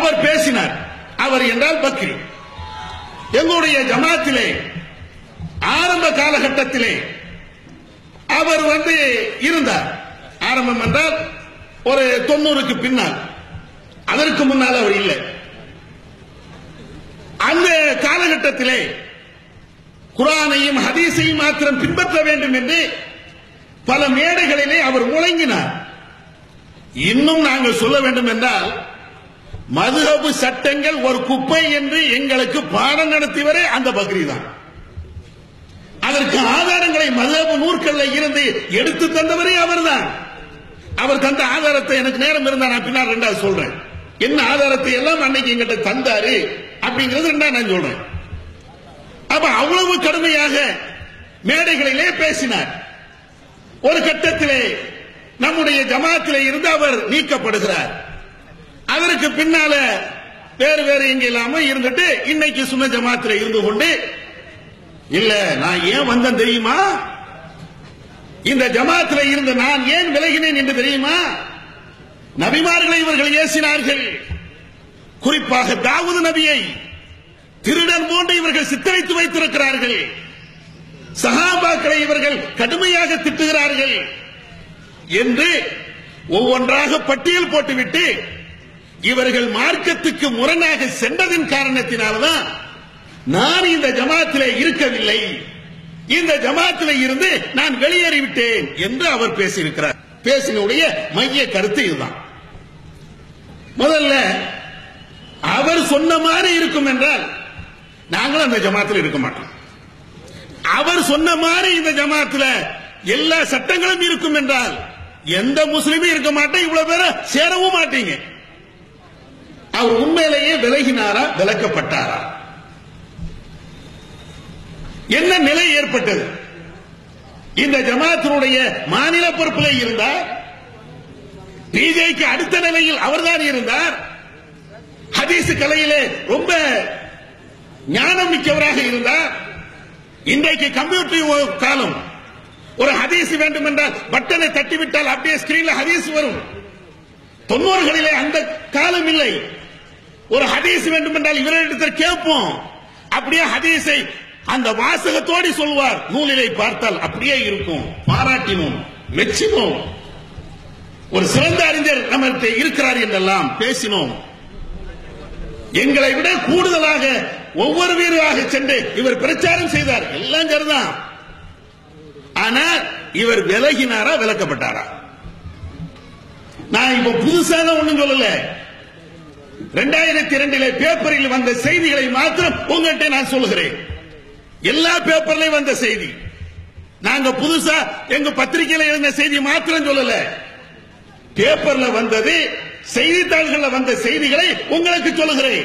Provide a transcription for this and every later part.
அவர் பேசினார். அவர் என்றால் பக்ரி. எங்களுடைய ஜமாத்திலே ஆரம்ப காலகட்டத்திலே அவர் வந்து இருந்தார். ஆரம்பம் என்றால் ஒரு தொண்ணூறுக்கு பின்னால். அதற்கு முன்னால் அவர் இல்லை. அந்த காலகட்டத்திலே குரானையும் ஹதீஸையும் மாத்திரம் பின்பற்ற வேண்டும் என்று பல மேடைகளிலே அவர் முழங்கினார். இன்னும் நாங்கள் சொல்ல வேண்டும் என்றால் மதுஹபு சட்டங்கள் ஒரு குப்பை என்று எங்களுக்கு பாடம் நடத்தியவரே அந்த பக்ரி தான் அதற்கு ஆதாரங்களை மதுஹபு நூற்கள்ல இருந்து எடுத்து தந்தவரே அவர்தான். அவர் தந்த ஆதாரத்தை எனக்கு நேரம் இருந்தா நான் பின்னால் ரெண்டாவது சொல்றேன். என்ன ஆதாரத்தை எல்லாம் அன்னைக்கு எங்கிட்ட தந்தாரு அப்படிங்கிறது ரெண்டா நான் சொல்றேன். அப்ப அவ்வளவு கடுமையாக மேடைகளிலே பேசினார். ஒரு கட்டத்திலே நம்முடைய ஜமாத்திலே இருந்து அவர் நீக்கப்படுகிறார். அதற்கு பின்னால வேறு வேறு எங்க இல்லாம இருந்துட்டு இன்னைக்கு சுன்ன ஜமாத்துல இருந்து கொண்டு இல்ல நான் ஏன் வந்தேன் தெரியுமா? இந்த ஜமாத்துல இருந்து நான் ஏன் விலகினேன் என்று தெரியுமா? நபிமார்களை இவர்கள் ஏசினார்கள். குறிப்பாக தாவூது நபியை திருடன் போன்று இவர்கள் சித்தரித்து வைத்திருக்கிறார்கள். சகாபாக்களை இவர்கள் கடுமையாக திட்டுகிறார்கள் என்று ஒவ்வொன்றாக பட்டியல் போட்டுவிட்டு இவர்கள் மார்க்கத்துக்கு முரணாக சென்றதின் காரணத்தினால்தான் நான் இந்த ஜமாத்திலே இருக்கவில்லை. இந்த ஜமாத்திலே இருந்து நான் வெளியேறிவிட்டேன் என்று அவர் பேசியிருக்கிறார். பேசினுடைய மைய கருத்து இதுதான். முதல்ல அவர் சொன்ன மாதிரி இருக்கும் என்றால் நாங்களும் அந்த ஜமாத்தில் இருக்க மாட்டோம். அவர் சொன்ன மாதிரி இந்த ஜமாத்துல எல்லா சட்டங்களும் இருக்கும் என்றால் எந்த முஸ்லீமும் இருக்க மாட்டேன் இவ்வளவு பேரை சேரவும் மாட்டீங்க. அவர் உண்மையிலேயே விலகினாரா? விலக்கப்பட்டாரா? என்ன நிலை ஏற்பட்டது? இந்த ஜமாத்தினுடைய மாநில பொறுப்பில் இருந்தார். பிஜேக்கு அடுத்த நிலையில் அவர்தான் இருந்தார். ஹதீஸ் கலையிலே ரொம்ப ஞானம் மிக்கவராக இருந்தார். இன்றைக்கு கம்ப்யூட்டர் காலம். ஒரு ஹதீஸ் வேண்டும் என்றால் பட்டனை தட்டிவிட்டால் அப்படியே ஸ்கிரீன்ல ஹதீஸ் வரும். தொண்ணூறுகளிலே அந்த காலம் இல்லை ஒரு ஹதீஸ் வேண்டும் என்றால் இவரிடத்தில் கேட்போம். அப்படியே ஹதீஸை அந்த வாசகத்தோடு சொல்வார். நூலிலை பார்த்தால் அப்படியே இருக்கும். பாராட்டினோம் மெச்சினோம். ஒரு சிறந்த அறிஞர் நம்மகிட்ட இருக்கிறார் என்றெல்லாம் பேசினோம். எங்களை விட கூடுதலாக ஒவ்வொரு வீராக சென்று இவர் பிரச்சாரம் செய்தார். எல்லாம் சரிதான். ஆனா இவர் விலகினாரா விலக்கப்பட்டாரா? நான் இப்ப புதுசாக ஒண்ணும் சொல்லல. ரெண்டாயிரத்தி இரண்டிலே பேப்பரில் வந்த செய்திகளை மாத்திரம் உங்கள்கிட்ட நான் சொல்லுகிறேன். எல்லா பேப்பர்லயும் வந்த செய்தி. நாங்க புதுசா எங்க பத்திரிகையில எழுந்த செய்தி மாத்திரம் சொல்லல. பேப்பர்ல வந்தது செய்தித்தாள்கள்ல வந்த செய்திகளை உங்களுக்கு சொல்லுகிறேன்.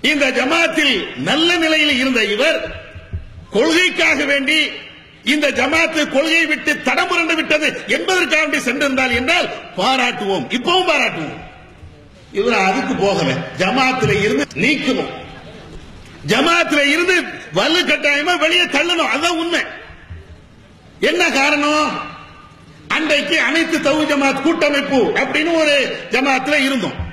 இந்த ஜமாத்தில் நல்ல நிலையில் இருந்த இவர் கொள்கைக்காக வேண்டி இந்த ஜமாத்து கொள்கையை விட்டு தடம் புரண்டு விட்டது என்பதற்காக வேண்டி சென்றிருந்தால் என்றால் பாராட்டுவோம். இப்பவும் பாராட்டுவோம். இவர் அதுக்கு போகல. ஜமாத்துல இருந்து நீக்கணும் ஜமாத்துல இருந்து வலு கட்டாயமா வெளியே தள்ளணும். அதுதான் உண்மை. என்ன காரணம்? அன்றைக்கு அனைத்து தவு ஜமாத் கூட்டமைப்பு அப்படின்னு ஒரு ஜமாத்துல இருந்தோம்.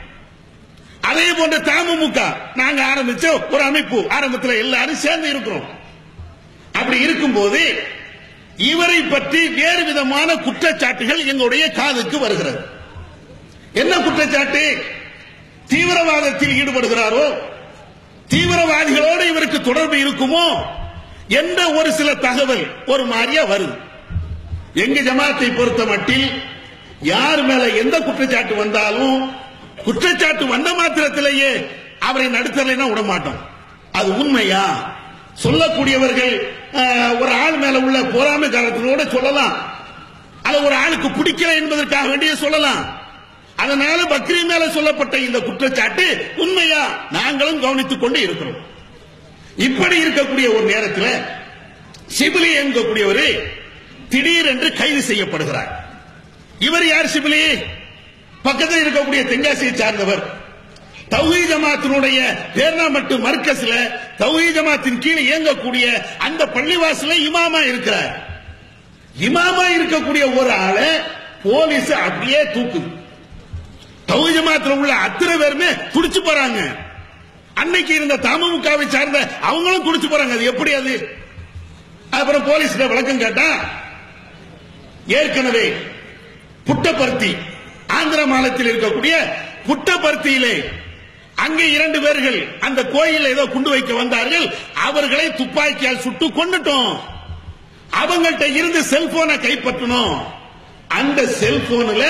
அதே போன்ற தமுமுக நாங்க ஆரம்பிச்ச ஒரு அமைப்பு ஆரம்பத்தில் எல்லாரும் சேர்ந்து இருக்கிறோம். அப்படி இருக்கும்போது இவரை பற்றி வேறு விதமான குற்றச்சாட்டுகள் எங்களுடைய காதுக்கு வருகிறது. என்ன குற்றச்சாட்டு? தீவிரவாதத்தில் ஈடுபடுகிறாரோ? தீவிரவாதிகளோடு இவருக்கு தொடர்பு இருக்குமோ? என்ற ஒரு சில தகவல் ஒரு மாதிரியா வருது. எங்க ஜமாத்தை பொறுத்த மட்டில் யார் மேல எந்த குற்றச்சாட்டு வந்தாலும் குற்றச்சாட்டு வந்த மாத்திரத்திலேயே அவரை நடத்தலைன்னா விட மாட்டோம். அது உண்மையா? சொல்லக்கூடியவர்கள் ஒரு ஆள் மேல உள்ள பொறாமை காரணத்தினோட சொல்லலாம். அது ஒரு ஆளுக்கு பிடிக்கல என்பதற்காக வேண்டிய சொல்லலாம். அதனால பக்ரி மேல சொல்லப்பட்ட இந்த குற்றச்சாட்டு உண்மையா நாங்களும் கவனித்துக் கொண்டு இருக்கிறோம். இப்படி இருக்கக்கூடிய ஒரு நேரத்தில் சிபிலி என்கக்கூடியவர் திடீரென்று கைது செய்யப்படுகிறார். இவர் யார் சிபிலி? பக்கத்தில் இருக்கக்கூடிய தென்காசியை சார்ந்தவர். தௌஹி ஜமாத்தினுடைய பேர்ணாமட்டு மர்க்கஸ்ல தௌஹி ஜமாத்தின் கீழே இயங்கக்கூடிய அந்த பள்ளிவாசல இமாமா இருக்கிறார். இமாமா இருக்கக்கூடிய ஒரு ஆளை போலீஸ் அப்படியே தூக்குது. தௌஹீத் ஜமாத்துல உள்ள அத்தனை பேருமே குடிச்சு போறாங்க. அன்னைக்கு இருந்த தமுகவை சார்ந்த அவங்களும் குடிச்சு போறாங்க. அது எப்படி அது? அப்புறம் போலீஸ்ல விளக்கம் கேட்டா ஏற்கனவே புட்டபர்த்தி ஆந்திர மாநிலத்தில் இருக்கக்கூடிய புட்டபர்த்தியிலே அங்கே இரண்டு பேர்கள் அந்த கோயிலில் ஏதோ குண்டு வைக்க வந்தார்கள். அவர்களை துப்பாக்கியால் சுட்டு கொண்டுட்டோம் அவங்கள்ட்ட இருந்து செல்போனை கைப்பற்றணும். அந்த செல்போன்ல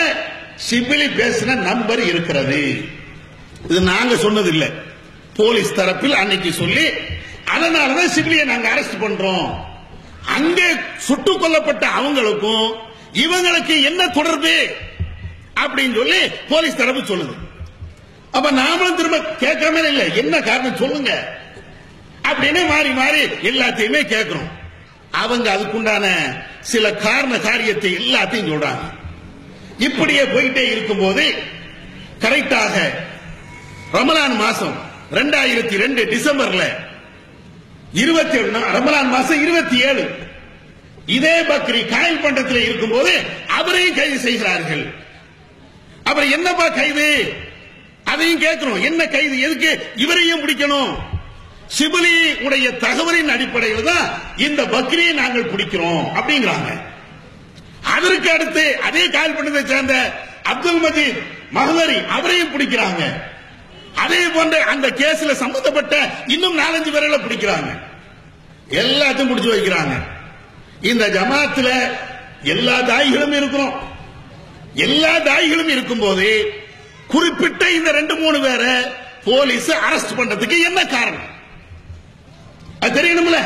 சிபிலி பேசின நம்பர் இருக்கிறது. இது நாங்க சொன்னது இல்ல போலீஸ் தரப்பில் அன்னைக்கு சொல்லி அதனாலதான் சிபிலியை நாங்க அரெஸ்ட் பண்றோம். அங்கே சுட்டுக் கொல்லப்பட்ட அவங்களுக்கும் இவங்களுக்கு என்ன தொடர்பு? அப்படின்னு சொல்லி போலீஸ் தரப்பு சொல்லுது. அப்ப நாமளும் திரும்ப கேட்காம இல்ல என்ன காரணம் சொல்லுங்க. அப்படின்னு மாறி மாறி எல்லாத்தையுமே கேட்கிறோம். அவங்க அதுக்குண்டான சில காரண காரியத்தை எல்லாத்தையும் சொல்றாங்க. இப்படியே போயிட்டே இருக்கும்போது கரெக்டாக ரமலான் மாசம் ரெண்டாயிரத்தி ரெண்டு டிசம்பர்ல இருபத்தி ரமலான் மாசம் இருபத்தி ஏழு இதே பக்ரி காயல் பண்டத்தில் இருக்கும்போது அவரையும் கைது செய்கிறார்கள். அப்புறம் என்னப்பா கைது? அதையும் கேட்கிறோம். என்ன கைது? எதுக்கு? இவரையும் பிடிக்கணும். சிபிலி உடைய தகவலின் அடிப்படையில் தான் இந்த பக்ரியை நாங்கள் பிடிக்கிறோம் அப்படிங்கிறாங்க. அதற்கு அடுத்து அதே கால்பட்டத்தை சேர்ந்த அப்துல் மஜீத் மஹதரி அவரையும் பிடிக்கிறாங்க. அதே போன்ற அந்த கேஸ்ல சம்பந்தப்பட்ட இன்னும் நாலஞ்சு பேர்களை பிடிக்கிறாங்க. எல்லாத்தையும் பிடிச்சு வைக்கிறாங்க. இந்த ஜமாத்துல எல்லா தாய்களும் இருக்கிறோம். எல்லா தாய்களும் இருக்கும்போது குறிப்பிட்ட இந்த ரெண்டு மூணு பேரை போலீஸ் அரெஸ்ட் பண்றதுக்கு என்ன காரணம்? அது தெரியணும்ல.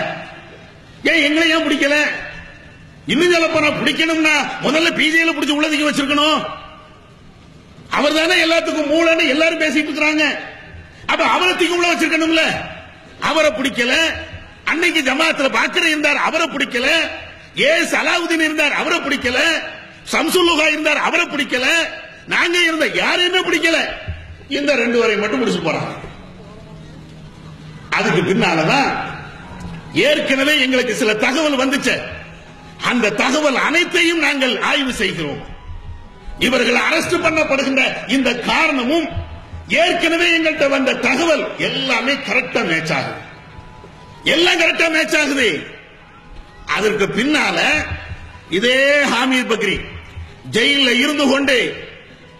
ஏன் எங்களை ஏன் பிடிக்கல? இன்னும் சொல்ல போனா பிடிக்கணும்னா முதல்ல பிஜேல பிடிச்சி உள்ளதுக்கு வச்சிருக்கணும். அவர் தானே எல்லாத்துக்கும் மூலன்னு எல்லாரும் பேசிட்டு இருக்கிறாங்க. அப்ப அவரை தூக்கி உள்ள வச்சிருக்கணும்ல? அவரை பிடிக்கல. அன்னைக்கு ஜமாத்துல பாக்கர இருந்தார் அவரை பிடிக்கல. ஏ சலாவுதீன் இருந்தார் அவரை பிடிக்கல. சம்சுல்லுகா இருந்தார் அவரை பிடிக்கல. நாங்க இருந்த யாரையுமே பிடிக்கல. இந்த ரெண்டு வரை மட்டும் முடிச்சு போறாங்க. அதுக்கு பின்னாலதான் ஏற்கனவே எங்களுக்கு சில தகவல் வந்துச்சு. அந்த தகவல் அனைத்தையும் நாங்கள் ஆய்வு செய்கிறோம். இவர்கள் அரஸ்ட் பண்ணப்படுகின்ற இந்த காரணமும் ஏற்கனவே எங்கள்கிட்ட வந்த தகவல் எல்லாமே கரெக்டா மேட்ச் ஆகுது. எல்லாம் கரெக்டா மேட்ச் ஆகுது. அதற்கு பின்னால இதே ஹாமீர் பக்ரி ஜெயில இருந்து கொண்டு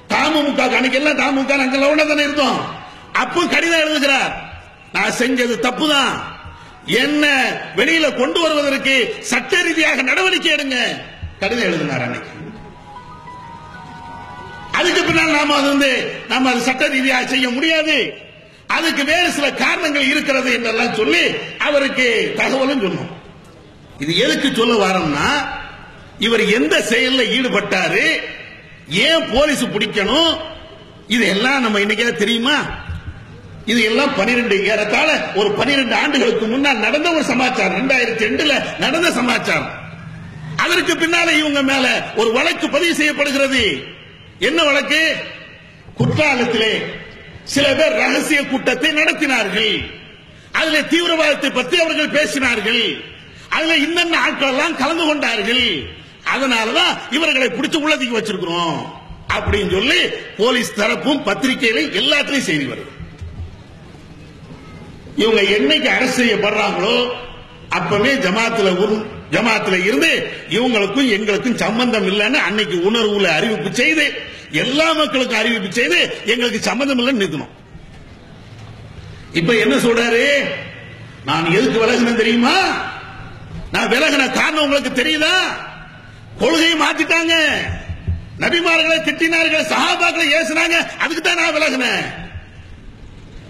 தாமுக அன்னைக்கு எல்லாம் தாமுக நாங்க தானே இருந்தோம். அப்போ கடிதம் எழுதுகிறார் நான் செஞ்சது தப்புதான். என்ன வெளியில கொண்டு வருவதற்கு சட்ட ரீதியாக நடவடிக்கை எடுங்க. கடிதம் எழுதினார் அன்னைக்கு. அதுக்கு பின்னால் நாம அது வந்து நாம அது சட்ட ரீதியாக செய்ய முடியாது. அதுக்கு வேறு சில காரணங்கள் இருக்கிறது என்றெல்லாம் சொல்லி அவருக்கு தகவலும் சொன்னோம். இது எதுக்கு சொல்ல வரோம்னா இவர் எந்த செயல்ல ஈடுபட்டாரு ஏன் போலீஸ் பிடிக்கணும் இது எல்லாம் நம்ம இன்னைக்கு தெரியுமா? இது எல்லாம் பனிரெண்டு ஏறத்தாழ ஒரு பனிரெண்டு ஆண்டுகளுக்கு முன்னால் நடந்த ஒரு சமாச்சாரம். ரெண்டாயிரத்தி ரெண்டுல நடந்த சமாச்சாரம். அதற்கு பின்னால இவங்க மேல ஒரு வழக்கு பதிவு செய்யப்படுகிறது. என்ன வழக்கு? குற்றாலத்திலே சில பேர் ரகசிய கூட்டத்தை நடத்தினார்கள். அதுல தீவிரவாதத்தை பற்றி அவர்கள் பேசினார்கள். அதுல இன்னென்ன ஆட்கள் எல்லாம் கலந்து கொண்டார்கள். அதனாலதான் இவர்களை பிடிச்சு உள்ளதுக்கு வச்சிருக்கிறோம். அப்படின்னு சொல்லி போலீஸ் தரப்பும் பத்திரிகையில எல்லாத்திலையும் செய்தி வருது. இவங்க என்னைக்கு அரசு செய்யப்படுறாங்களோ அப்பவே ஜமாத்துல உரு- ஜமாத்துல இருந்து இவங்களுக்கும் எங்களுக்கும் சம்பந்தம் இல்லைன்னு அன்னைக்கு உணர்வுல அறிவிப்பு செய்து எல்லா மக்களுக்கும் அறிவிப்பு செய்து எங்களுக்கு சம்பந்தம் இல்லைன்னு நிறுத்தணும். இப்ப என்ன சொல்றாரு? நான் எதுக்கு விலகினேன் தெரியுமா? நான் விலகின காரணம் உங்களுக்கு தெரியுதா? கொள்கையை மாத்திட்டாங்க. நபிமார்களை திட்டினார்கள் சஹாபாக்களை ஏசினாங்க அதுக்கு தான் நான் விலகினேன்.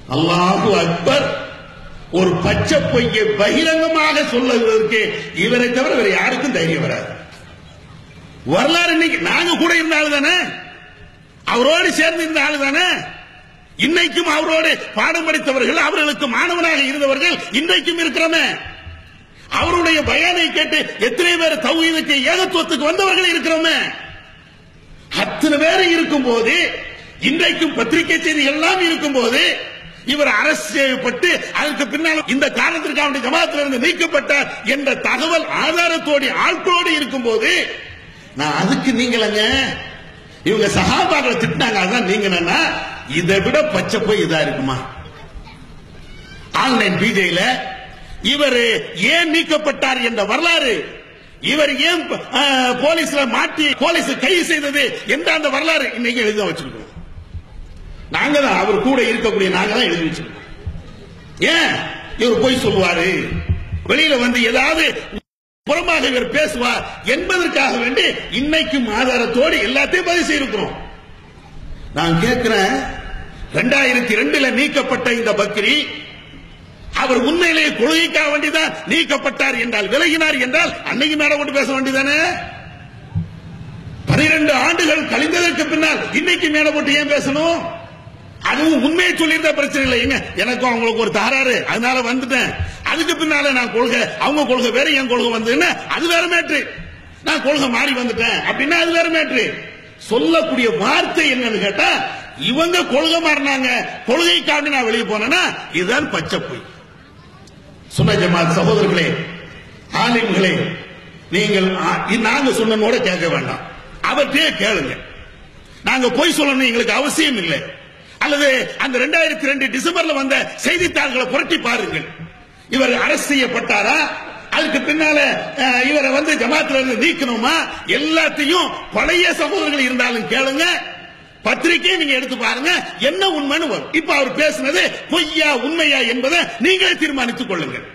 அல்லாஹு அக்பர். ஒரு பச்சை பொய்யை பகிரங்கமாக சொல்லுவதற்கு இவரை தவிர வேற யாருக்கும் தைரியம் வராது. வரலாறு இன்னைக்கு நாங்க கூட இருந்த ஆளு தானே? அவரோடு சேர்ந்து இருந்த ஆளு தானே? இன்னைக்கும் அவரோடு பாடம் படித்தவர்கள் அவர்களுக்கு மாணவனாக இருந்தவர்கள் இன்றைக்கும் இருக்கிறோமே. அவருடைய பயானை கேட்டு எத்தனை பேர் தௌஹீதுக்கு ஏகத்துவத்துக்கு வந்தவர்கள் இருக்கிறோமே. அத்தனை பேர் இருக்கும் போது இன்றைக்கும் பத்திரிகை செய்திகள் எல்லாம் இருக்கும் போது இவர் அரசு செய்யப்பட்டு அதற்கு பின்னால் இந்த காரணத்திற்கு அவருடைய ஜமாத்திலிருந்து நீக்கப்பட்டார் என்ற தகவல் ஆதாரத்தோடு ஆட்களோடு இருக்கும் போது நான் அதுக்கு நீங்களங்க இவங்க சகாபாக்களை திட்டினாங்க அதான் நீங்க என்னன்னா இதை விட பச்சை போய் இதா இருக்குமா? ஆன்லைன் பிஜேல இவர் ஏன் நீக்கப்பட்டார் என்ற வரலாறு இவர் ஏன் போலீஸ்ல மாட்டி போலீஸ் கைது செய்தது என்ற அந்த வரலாறு இன்னைக்கு எழுதி வச்சிருக்கோம். நாங்க தான் அவர் கூட இருக்கக்கூடிய நாங்க தான் எழுதி வச்சிருக்கோம். ஏன்? இவர் போய் சொல்லுவாரு. வெளியில வந்து ஏதாவது புறமாக இவர் பேசுவார் என்பதற்காக வேண்டி இன்னைக்கும் ஆதாரத்தோடு எல்லாத்தையும் பதிவு செய்திருக்கிறோம். நான் கேட்கிறேன் ரெண்டாயிரத்தி ரெண்டுல நீக்கப்பட்ட இந்த பக்ரி அவர் உண்மையிலேயே கொள்கைக்காக வேண்டிதான் நீக்கப்பட்டார் என்றால் விலகினார் என்றால் அன்னைக்கு மேல கொண்டு பேச வேண்டியதானே பனிரெண்டு ஆண்டுகள் கழிந்ததற்கு பின்னால் இன்னைக்கு மேல போட்டு ஏன் பேசணும்? அதுவும் உண்மையை சொல்லியிருந்தா பிரச்சனை இல்லை. எங்க எனக்கும் அவங்களுக்கு ஒரு தகராறு. அதனால வந்துட்டேன். அதுக்கு பின்னால நான் கொள்கை அவங்க கொள்கை வேற என் கொள்கை வந்து அது வேற மேட்ரு நான் கொள்கை மாறி வந்துட்டேன். அப்படின்னா அது வேற மேட்ரு சொல்லக்கூடிய வார்த்தை என்னன்னு கேட்டா இவங்க கொள்கை மாறினாங்க. கொள்கைக்காண்டி நான் வெளியே போனேன்னா இதுதான் பச்சை பொய். சொன்ன ஜமாத் சகோதரர்களே ஆலிம்களே நீங்கள் நாங்க சொன்னோட கேட்க வேண்டாம். அவர்கிட்டயே கேளுங்க. நாங்க பொய் சொல்லணும் எங்களுக்கு அவசியம் இல்லை. அல்லது அந்த இரண்டாயிரத்தி ரெண்டு டிசம்பர்ல வந்த செய்தித்தாள்களை புரட்டி பாருங்கள். இவர் அரசு செய்யப்பட்டாரா? அதுக்கு பின்னால இவரை வந்து ஜமாத்துல இருந்து நீக்கணுமா? எல்லாத்தையும் பழைய சகோதரர்கள் இருந்தாலும் கேளுங்க. பத்திரிகையை நீங்க எடுத்து பாருங்க. என்ன உண்மைன்னு வரும். இப்ப அவர் பேசுனது பொய்யா உண்மையா என்பதை நீங்களே தீர்மானித்துக் கொள்ளுங்கள்.